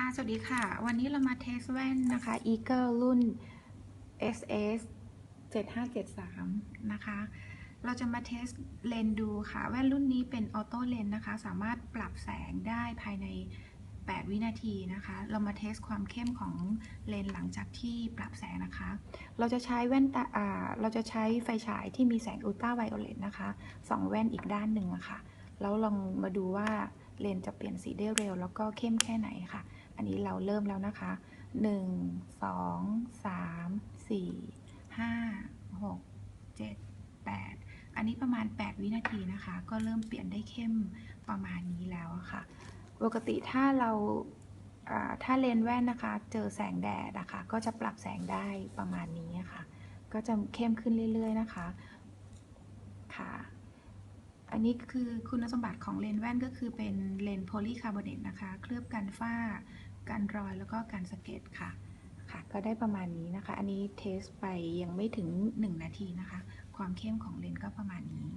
ค่ะ สวัสดีค่ะ วันนี้เรามาเทสแว่นนะคะ Eagle รุ่น SS 7573 นะคะ เราจะมาเทสเลนดูค่ะ แว่นรุ่นนี้เป็นออโต้เลนนะคะ สามารถปรับแสงได้ภายใน 8 วินาทีนะคะ เรามาเทสความเข้มของเลนหลังจากที่ปรับแสงนะคะ เราจะใช้แว่นตาอ่เราจะใช้ไฟฉายที่มีแสงอุลตราไวโอเลตนะคะสองแว่นอีกด้านหนึ่งะค่ะแล้วลองมาดูว่าเลนจะเปลี่ยนสีได้เร็ว แล้วก็เข้มแค่ไหนค่ะ อันนี้เราเริ่มแล้วนะคะ 1 2 3 4 5 6 7 8 อันนี้ประมาณ 8 วินาทีนะคะ ก็เริ่มเปลี่ยนได้เข้มประมาณนี้แล้วะค่ะ ปกติถ้าเราถ้าเลนแว่นนะคะ เจอแสงแดดนะคะ ก็จะปรับแสงได้ประมาณนี้ค่ะ ก็จะเข้มขึ้นเรื่อย ๆ นะคะ อันนี้คือคุณสมบัติของเลนส์แว่นก็คือเป็นเลนส์โพลีคาร์บอเนตนะคะ เคลือบกันฝ้า กันรอยแล้วก็กันสะเก็ดค่ะค่ะ ก็ได้ประมาณนี้นะคะ อันนี้เทสไปยังไม่ถึง 1 นาทีนะคะ ความเข้มของเลนส์ก็ประมาณนี้